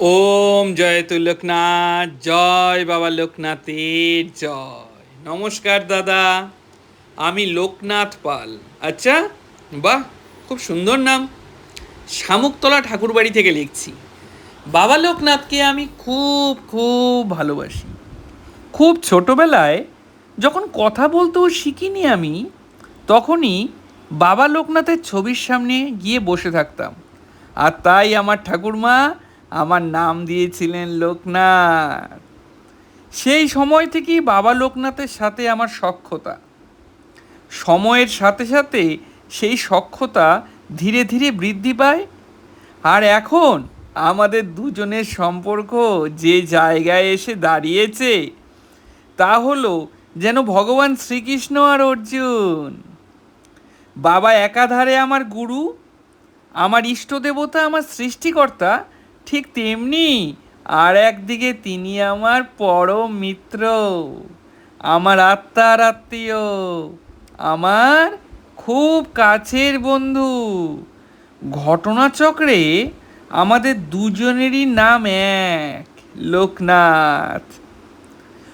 ওম জয়তু লোকনাথ জয় বাবা লোকনাথের জয়। নমস্কার দাদা, আমি লোকনাথ পাল। আচ্ছা বাহ, খুব সুন্দর নাম। শামুকতলা ঠাকুরবাড়ি থেকে লিখছি। বাবা লোকনাথকে আমি খুব খুব ভালোবাসি। খুব ছোটোবেলায় যখন কথা বলতেও শিখিনি আমি, তখনই বাবা লোকনাথের ছবির সামনে গিয়ে বসে থাকতাম। আর তাই আমার ঠাকুরমা আমার নাম দিয়েছিলেন লোকনাথ। সেই সময় থেকেই বাবা লোকনাথের সাথে আমার সক্ষতা। সময়ের সাথে সাথে সেই সক্ষতা ধীরে ধীরে বৃদ্ধি পায়। আর এখন আমাদের দুজনের সম্পর্ক যে জায়গায় এসে দাঁড়িয়েছে, তা হলো যেন ভগবান শ্রীকৃষ্ণ আর অর্জুন। বাবা একাধারে আমার গুরু, আমার ইষ্ট দেবতা, আমার সৃষ্টিকর্তা ঠিক তেমনি আর একদিকে তিনি আমার পরম মিত্র আমার আত্মার আত্মীয়, আমার খুব কাছের বন্ধু। ঘটনাচক্রে আমাদের দুজনেরই নাম এক, লোকনাথ।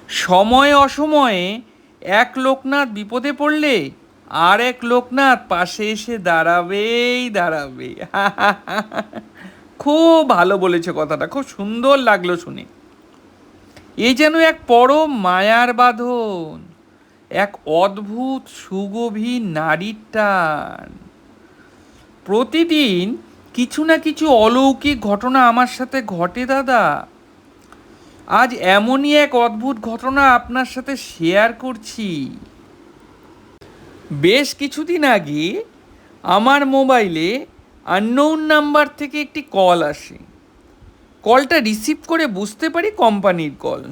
সময় অসময়ে এক লোকনাথ বিপদে পড়লে আর এক লোকনাথ পাশে এসে দাঁড়াবেই দাঁড়াবে। খুব ভালো বলেছে কথাটা, খুব সুন্দর লাগল শুনে। এই যেন এক পরম মায়ার বাঁধন, এক অদ্ভুত সুগভীর নারীর টান। প্রতিদিন কিছু না কিছু অলৌকিক ঘটনা আমার সাথে ঘটে দাদা। আজ এমনই এক অদ্ভুত ঘটনা আপনার সাথে শেয়ার করছি। বেশ কিছুদিন আগে আমার মোবাইলে আননোন নাম্বার থেকে একটি কল আসে। কলটা রিসিভ করে বুঝতে পারি কোম্পানির কল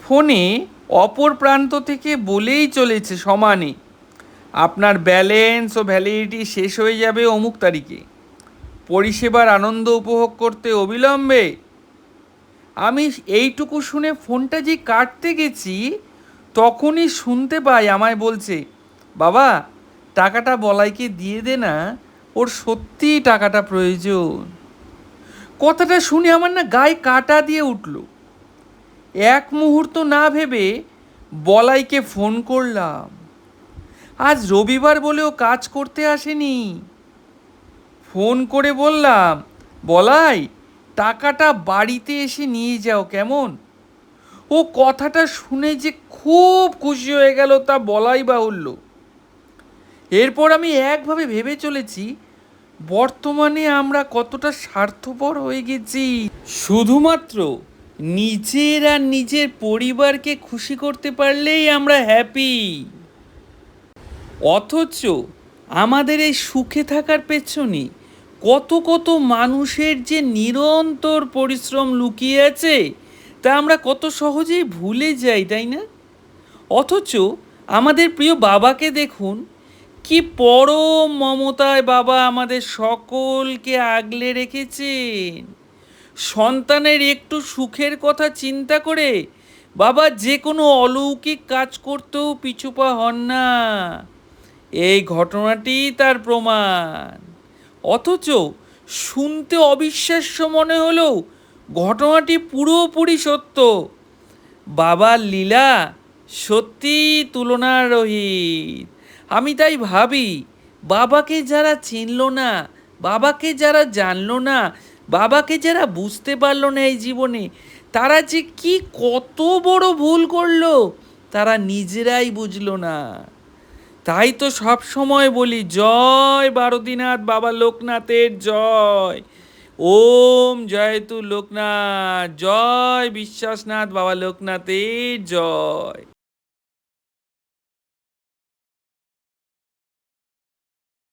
ফোনে অপর প্রান্ত থেকে বলেই চলেছে সমানে, আপনার ব্যালেন্স ও ভ্যালিডিটি শেষ হয়ে যাবে অমুক তারিখে। পরিষেবার আনন্দ উপভোগ করতে অবিলম্বে। আমি এইটুকু শুনে ফোনটা যে কাটতে গেছি, তখনই শুনতে পাই, আমায় বলছে, বাবা, টাকাটা বলাইকে দিয়ে দে না। ওর সত্যিই টাকাটা প্রয়োজন। কথাটা শুনে আমার না গায়ে কাটা দিয়ে উঠল। এক মুহূর্ত না ভেবে বলাইকে ফোন করলাম। আজ রবিবার বলেও কাজ করতে আসেনি। ফোন করে বললাম, বলাই, টাকাটা বাড়িতে এসে নিয়ে যাও কেমন? ও কথাটা শুনে যে খুব খুশি হয়ে গেল তা বলাই বাহুল্য। এরপর আমি একভাবে ভেবে চলেছি বর্তমানে আমরা কতটা স্বার্থপর হয়ে গেছি। শুধুমাত্র নিজের আর নিজের পরিবারকে খুশি করতে পারলেই আমরা হ্যাপি অথচ আমাদের এই সুখে থাকার পেছনে কত কত মানুষের যে নিরন্তর পরিশ্রম লুকিয়ে আছে, তা আমরা কত সহজেই ভুলে যাই, তাই না? অথচ আমাদের প্রিয় বাবাকে দেখুন কি পরম মমতায় বাবা আমাদের সকলকে আগলে রেখেছেন। সন্তানের একটু সুখের কথা চিন্তা করে বাবা যে কোনো অলৌকিক কাজ করতেও পিছুপা হন না। এই ঘটনাটি তার প্রমাণ। অথচ শুনতে অবিশ্বাস্য মনে হলেও ঘটনাটি পুরোপুরি সত্য। বাবার লীলা সত্যি তুলনার রহিত আমি তাই ভাবি, বাবাকে যারা চিনল না, বাবাকে যারা জানলো না, বাবাকে যারা বুঝতে পারল না এই জীবনে, তারা যে কি কত বড় ভুল করল, তারা নিজেরাই বুঝলো না। তাই তো সব সময় বলি, জয় বারদিনাথ বাবা লোকনাথের জয়। ওম জয়তু লোকনাথ, জয় বিশ্বাসনাথ বাবা লোকনাথের জয়।